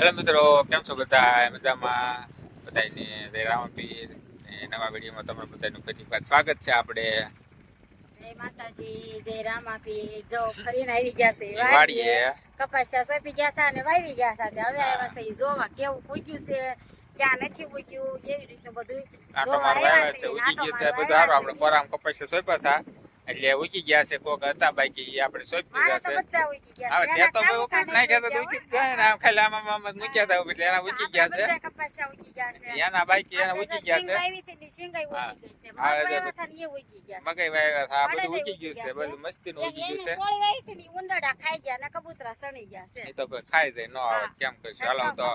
Hello મિત્રો કેમ છો બધા? મજામાં? બધાને જય રામપીર. નવા વિડીયોમાં તમારું બધાનું ફરી વખત સ્વાગત છે આપણે. જય માતાજી જય રામાપીર. જો ફરીને આવી ગયા છે વાડીએ. કપાસિયા સોપી ગયા હતા અને વાવી ગયા હતા. હવે આવ્યા છે જોવા કેવું પૂગ્યું છે ક્યાં નથી પૂગ્યું એવી રીતનું બધું જોવા આવ્યા છે ઉગી ગયું છે બધું સારું આપણે કોરામ કપાસ સોંપ્યા હતા. એટલે ઉકી ગયા છે કોક હતા બાકી આપણે સોંપી દીધા છે. હવે તે તો એના ઉપર નાખ્યા તો ઉકી જાય ને આમ ખાલી આમ આમ મૂક્યા હતા એટલે એના ઉકી ગયા છે. એના બાકી એના ઉકી ગયા છે. મગઈ વાવ્યા હતા આ બધું ઉગી ગયું છે. બધું મસ્તી નું ઉગી ગયું છે. ઉંદરડા ખાઈ ગયા ને કબૂતરા સણી ગયા છે. એ તો ભાઈ ખાઈ જાય નો આવે કેમ કરશું હાલો તો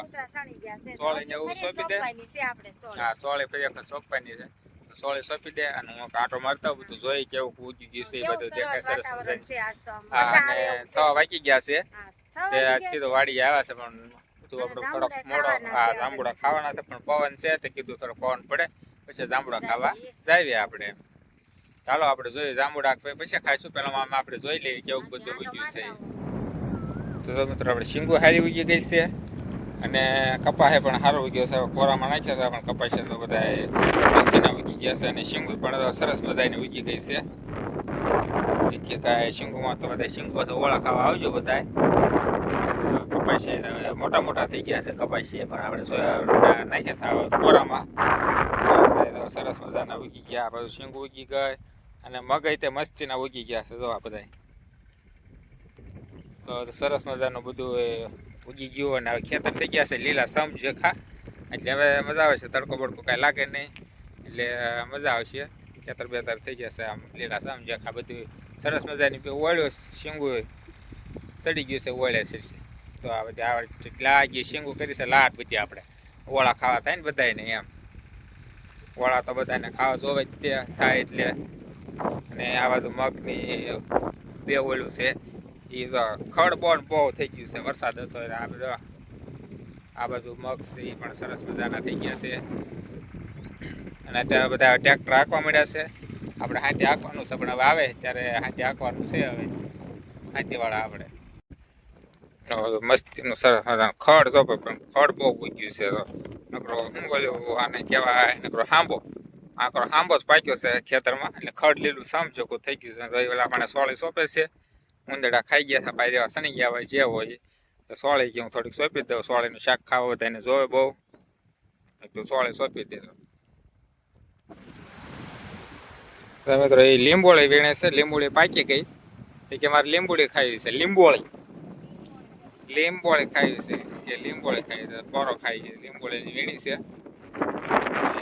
સોળી ને એવું સોંપી દે. સોંપવાની આપણે સોળી. હા સોળે ફરી વખત સોંપવાની છે. સોળે સોંપી દે અને હું કાંટો મારતા હોઉં બધું જોઈ કેવું ઉગી ગયું છે એ બધું દેખાય સરસ. છે હા અને છ વાગી ગયા છે. તે કીધું વાડી આવ્યા છે પણ બધું આપણો થોડોક મોડો હા જાંબુડા ખાવાના છે પણ પવન છે તે કીધું થોડો પવન પડે પછી જાંબુડા ખાવા જાવીએ આપણે ચાલો આપણે જોઈએ જાંબુડા પછી ખાઈશું. પેલા આમ આપણે જોઈ લઈએ કેવું બધું ઉગ્યું છે. તો મિત્રો આપણે શીંગો હારી ઉગી ગઈ છે અને કપાસે પણ સારો ઉગ્યો છે. કોરામાં નાખ્યા હતા પણ કપાસે તો બધા મસ્તીના ગયા છે અને શીંગું પણ સરસ મજાની ઉગી ગઈ છે. કાંઈ શીંગુમાં તો બધા શીંગો તો ઓળા ખાવા આવજો બધા કપાસી મોટા મોટા થઈ ગયા છે કપાસી પણ આપણે નાખ્યા હતા કોરામાં. સરસ મજાના ઉગી ગયા બધું શીંગું ઉગી ગઈ, અને મગઈ તે મસ્તીના ઉગી ગયા છે જો આ બધા તો સરસ મજાનું બધું ઉગી ગયું, અને ખેતર થઈ ગયા છે લીલા સમ જેખા એટલે હવે મજા આવે છે તડકો બડકો કાંઈ લાગે નહીં. એટલે મજા આવશે. ખેતર બેતર થઈ છે આમ, લીલા સમ આ બધું. સરસ મજાની ઓળ્યો શીંગુ ચડી ગયું છે, ઓળે છે. તો આ બધી આ લાગી શીંગુ કરી છે, લાટ બધી આપણે. ઓળા ખાવા થાય ને બધાને એમ. ઓળા તો બધાને ખાવા જોવે જ તે, થાય એટલે. અને આ બાજુ મગની બે ઓલું છે. એ તો ખડ બહુ થઈ ગયું છે, વરસાદ હતો આ બધો. આ બાજુ મગ છે એ પણ સરસ મજાના થઈ ગયા છે. અને અત્યારે બધા ટ્રેક્ટર હાંકવા મળ્યા છે. આપણે હાથે હાંકવાનું છે, પણ હવે આવે ત્યારે હાથે હાંકવાનું છે હવે. હાથીવાળા આપણે. મસ્તીનું સરસ ખડ તો પણ ખડ બહુ પૂગ્યું છે તો. નકરો શું બોલ્યું, આને કહેવાય નકરો હાંબો આકરો હાંબો જ પાક્યો છે ખેતરમાં, એટલે ખડ લીલું સમજોકું થઈ ગયું છે. તો એ ઓલા આપણે સોળી સોંપે છે. ઉંદડા ખાઈ ગયા હતા એવા સણી ગયા હોય, જે હોય. તો સોળી ગયું, થોડીક સોંપી દઉં, સોળીનું શાક ખાવું હોય તો એને જોવે બહુ. તો સોળી સોંપી દીધો. તો મિત્રો એ લીંબોળી વીણે છે લીંબોળી પાકી ગઈ. એ કે મારે લીંબોળી ખાવી છે લીંબોળી. લીંબોળી ખાવી છે કે લીંબોળી ખાવી છે પોરો ખાઈ છે લીંબોળીની વીણી છે.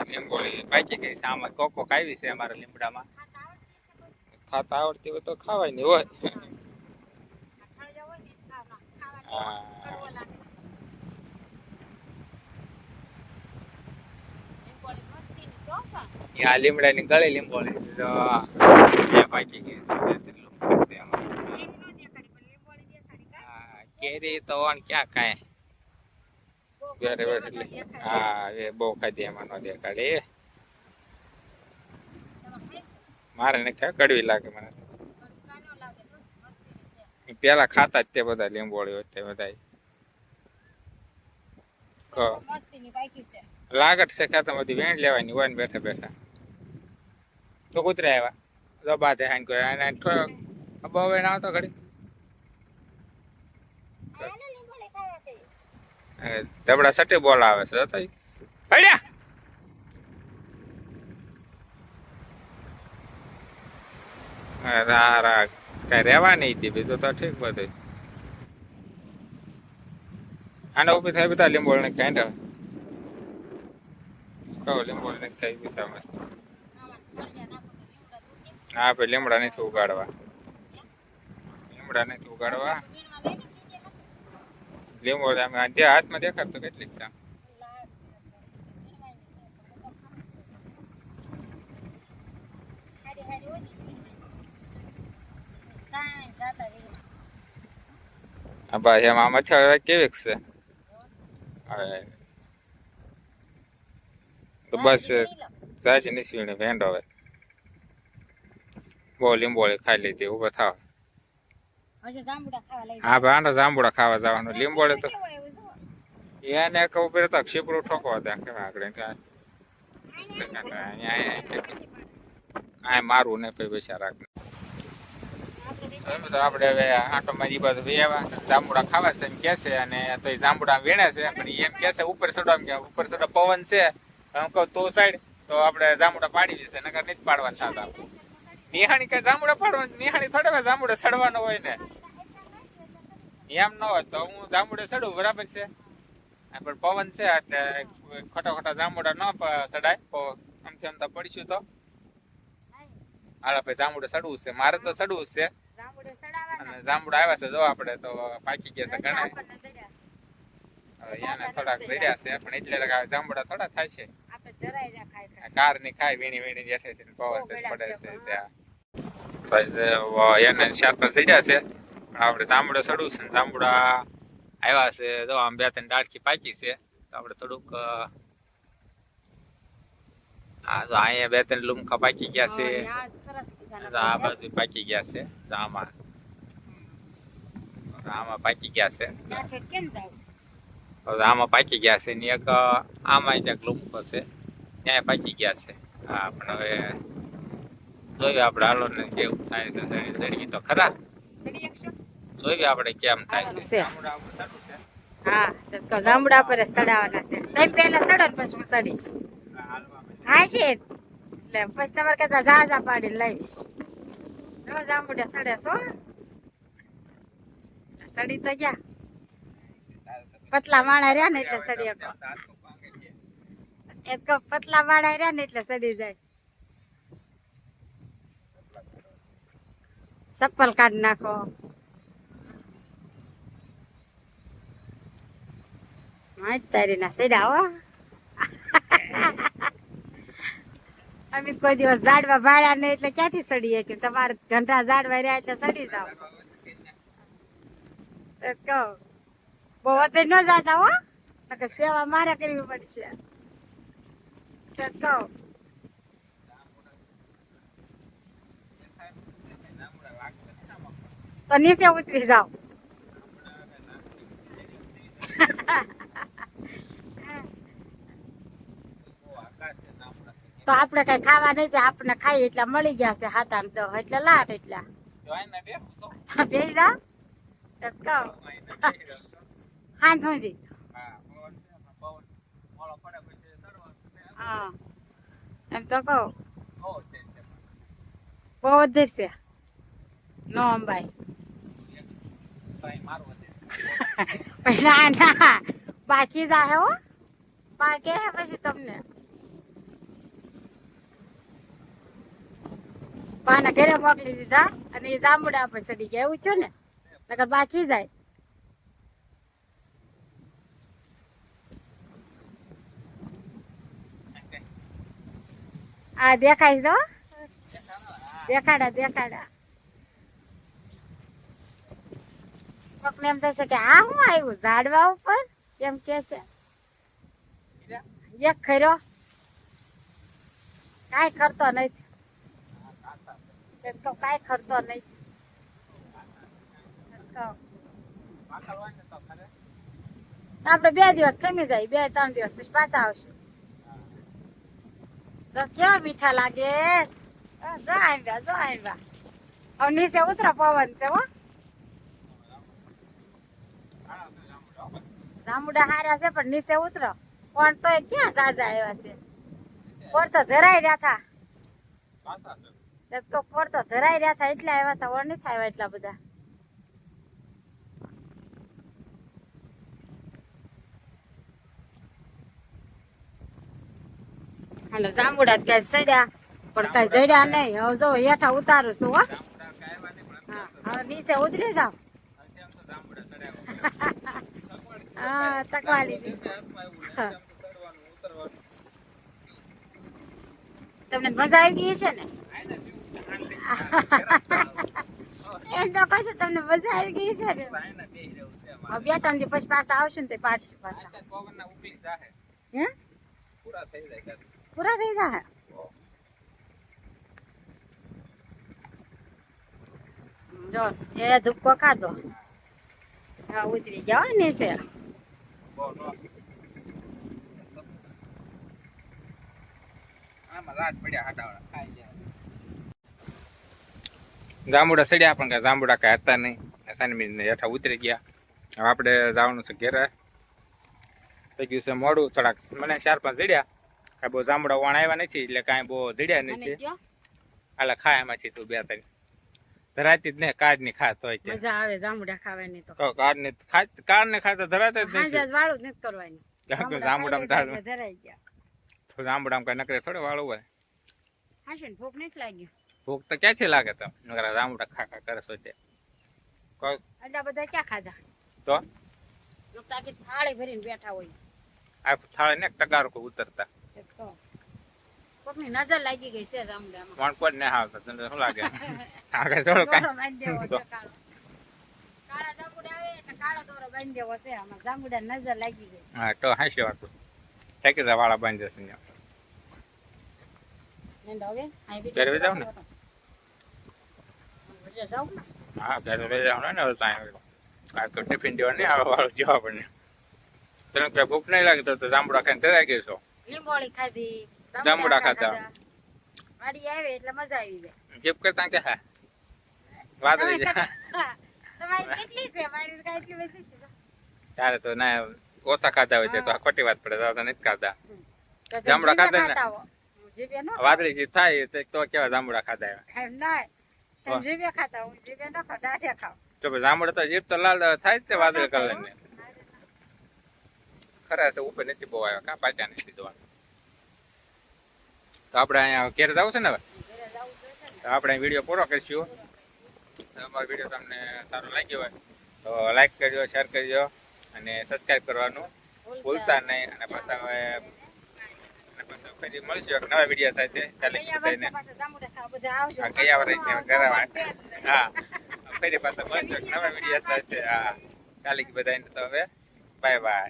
લીંબોળી પાકી ગઈ છે આમાં કોકો ખાવી છે અમારા લીમડામાં. ખાતા આવડતી હોય તો ખાવાય નહીં હોય. હા. આ લીમડાની ગળી લીંબોળી તો એ પાકી ગઈ કેરી તો ઓન ક્યાં વેરે વેરે એટલે. હા એ બહુ ખાધી એમાં નો દેખાડે મારે ને ક્યાં કડવી લાગે મને? પેલા ખાતા જ તે બધા લીંબોળી તે બધા લાગટ છે. ખાતા બધી વેણ લેવાની હોય ને બેઠા બેઠા. તો કૂતરા આવ્યા તો બાધે હાઈન કરે અને થોડોક હવે ના આવતો ઘડી. તબડા સટે બોલ આવે છે, તો હડ્યા રા રા કઈ રહેવા નહીં હતી બીજું તો ઠીક બધું આને ઊભી થાય બધા લીંબોળ ને ખાઈ કહો લીંબોળ ને ખાઈ, બીજા મસ્ત. હા ભાઈ લીમડા નથી ઉગાડવા. લીમડા નથી ઉગાડવા. લીમડા અમે જે હાથમાં દેખાડતો કેટલીક છે. ભાઈ, એમાં મચ્છર કેવીક છે? તો બસ. સાચી નીસવીને ભેંડો હવે. બહુ લીંબોળી ખાઈ લીધી ઊભો થાવ. હા ભાઈ જાંબુડા ખાવા જવાનું. લીંબોળી તો. એને કહું પેલો તો ક્ષીપરું ઠોકો હતા કેવા આગળ કાંઈ મારું ને પછી હવે તો આપણે હવે આટો મારી બાજુ વેવા જાંબુડા ખાવા છે એમ કે છે અને તો એ જાંબુડા વીણે છે પણ એમ કે છે ઉપર ચડો એમ કે ઉપર ચડો પવન છે. એમ કહું તો સાઈડ તો આપણે જામુડા પાડી દેશે નકર નથી પાડવા થતા નિહાણી કઈ જામુડા પાડવા નિહાણી થોડે જામુડા સડવાનો હોય ને. એમ ન હોય તો હું જામુડે સડું બરાબર છે? પણ પવન છે એટલે ખોટા ખોટા જામુડા ન સડાય. આમથી આમ તો પડીશું તો. હાલ આપણે જામુડે સડવું છે. મારે તો સડવું છે. અને જામુડા આવ્યા છે જો આપણે તો પાકી ગયા છે ઘણા. સડ્યા એને થોડાક ભર્યા છે પણ એટલે લગાવે જાંબડા થોડા થાય છે. આપણે ધરાઈ. કારની ખાય વીણી વીણી જેઠે થી પડે છે ત્યાં. એને શાક પર ચડ્યા છે પણ આપણે જાંબડો સડવું છે જાંબુડા આવ્યા છે. જો આમ બે ત્રણ ડાળખી પાકી છે તો આપણે થોડુંક હા આ જો અહીંયા બે ત્રણ લુમખા પાકી ગયા છે. આ તો. બાજુ પાકી ગયા છે તો આમાં. આમાં પાકી ગયા છે. કેમ જાવું? હવે આમાં પાકી ગયા છે ને એક આમાં ક્યાંક લુમકો છે. ત્યાં પાકી ગયા છે. હા પણ હવે જોઈએ આપણે હાલો ને કેવું થાય છે. સડી સડી તો ખરા. જોઈએ આપણે કેમ થાય છે. હા તો જામડા પર સડાવવાના છે. તમે પહેલા સડો ને પછી હું સડીશ હા છે. એટલે પછી તમારે કહેતા ઝાઝા પાડી લઈશ જો જાંબુડા સડે છો? સડી તો ગયા. પતલા માણા રહ્યા ને એટલે સડી. એક પતલા માણા રહ્યા ને એટલે સડી જાય. ચપ્પલ કાઢી નાખો. માજ તારીના સડ્યા હો. અમે કોઈ દિવસ ઝાડવા ભાડ્યા નહીં એટલે ક્યાંથી સડીએ કે તમારે ઘંટા ઝાડવા રહ્યા એટલે સડી જાઓ. કહું બહુ વધે ન જાતા હો. નકર સેવા મારે કરવી પડશે. તો તો નીચે ઉતરી જાવ તો આપણે કઈ ખાવા નહીં આપણે ખાઈ એટલે મળી ગયા છે હાથામ તો એટલે લાટ એટલા. જો. બે તો કહું. સુધી હા. હા. એમ તો કહું. બહુ. વધે છે. નો અંબાઈ. પછી ના ના. બાકી જાહે હો. બાકી હે પછી તમને. પાના ઘરે મોકલી દીધા અને એ જાંબુડા પર સડી ગયા, એવું છું ને? નકર બાકી જાય. આ દેખાય તો દેખાડા દેખાડા. કોકને એમ થશે કે આ હું આવ્યું ઝાડવા ઉપર? એમ કે છે. એક ખર્યો કાંઈ ખરતો નથી. કાંઈ ખરતો નથી. આપણે બે દિવસ ખમી જાય, બે, ત્રણ દિવસ પછી પાછા આવશે. જો કેવા મીઠા લાગે. જો આવ્યા જો આવ્યા. હવે નીચે ઉતરો પવન છે હો. જામુડા હારા છે પણ નીચે ઉતરો. પણ તોય ક્યાં સાજા આવ્યા છે? પોર તો ધરાઈ રહ્યા હતા. તો પોર તો ધરાઈ રહ્યા હતા એટલા આવ્યા હતા ઓર નથી આવ્યા એટલા બધા. હાલો, જાંબુડા કઈ સડ્યા પણ કઈ જડ્યા નહીં હવે જો હેઠા ઉતારું છું, હો હવે નીચે ઉતરી જાવ. હા તકવાડી. તમને મજા આવી ગઈ છે ને. એમ તો કહું તમને મજા આવી ગઈ છે ને. બે ત્રણ પછી આવશું ને તે પાડશું પાછા હે પૂરા થઈ જાય. પૂરા થઈ જાય જો એ ધુક્કો ખાધો હા ઉતરી ગયા ને છે જાંબુડા સડ્યા પણ કાંઈ જાંબુડા કાંઈ હતા નહીં. સાનમીને હેઠા ઉતરી ગયા. હવે આપણે જવાનું છે ઘેરે. થઈ ગયું છે મોડું, થોડાક મને ચાર પાંચ જડ્યા. કાંઈ બહુ જામડા વણ આવ્યા નથી એટલે કાંઈ બહુ જડ્યા નથી. કયો આલા ખાય એમાંથી તું બે તક ધરાતી જ ને કાજની ખાત હોય મજા આવે જામડા ખાવાની તો. તો કાળ ને કાળ ને ખાતા ધરાતા જ નથી. હાજા વાળું જ નથી કરવાની. જાંબુડામાં તાર ધરાઈ ગયા. તો જાંબુડામાં કઈ નકરે થોડે વાળું હોય. હાશે ને ભૂખ નથી લાગ્યું. ભૂખ તો ક્યાંથી લાગે તો નકરા જામડા ખા ખા કરે છે તે. એટલા બધા ક્યાં ખાધા? તો? લોકો તો આખી થાળી ભરીને બેઠા હોય. આ થાળે ને ટગારો ઉતરતા. એક તો. કોકની નજર લાગી ગઈ છે જાંબુડામાં કોણ કોણ ને આવતા તને શું લાગે? આગળ થોડો કાંઈ? બાંધી દેવો છે કાળો. કાળા જાંબુડા આવે એટલે કાળો દોરો બાંધી દેવો છે. આમાં જાંબુડા નજર લાગી ગઈ હા તો હાસ્ય વાતું ઠેકી વાળા બાંધી ને. હવે જાવ ને? ને? હા ઘરે જવાનું ને હવે ત્યાં આ તો ટિફિન દેવા નહીં આવે વાળું જવા આપણને તને કઈ ભૂખ નહીં લાગે તો જાંબુડા ખાઈને તરાઈ ગયો છો? લીંબોળી ખાધી જાંબુડા ખાધા. વાડી આવે એટલે મજા આવી જાય જીપ કરતા કે હા વાદળી તમે જાય કરતા- તમારી કેટલી છે મારી કાંઈ એટલી બધી છે. ત્યારે તો ના ઓછા ખાધા હોય તે તો આ ખોટી વાત પડે તો નથી ખાધા તો તમે જાંબુડા જીભે ખાધા ને? ખાતા હો. જીભે ન ખાઓ. વાદળી જે થાય તો તો કેવા જાંબુડા ખાધા એવા એમ ના તમે વાહ. જીભે ખાતા હું જીભે ન ખાવ દાઢે ખાવ તો પછી જાંબુડા તો જીપ તો લાલ થાય જ તે વાદળી કલર ને ખરા છે ઉપર નથી બહુ આવ્યા કા પાછા નથી જોવા તો આપણે અહીંયા ઘેર જવું છે ને હવે. તો આપણે વીડિયો પૂરો કરીશું. અમારો વીડિયો તમને સારો લાગ્યો હોય તો લાઈક કરજો શેર કરજો અને સબસ્ક્રાઈબ કરવાનું ભૂલતા નહીં. અને પાછા હવે અને પાછા ફરી મળશું એક નવા વીડિયો સાથે. ચાલે ગયા વર્ષે ને. હા ફરી પાછા મળશું એક નવા વીડિયો સાથે. હા ચાલે બધાને તો હવે. Bye bye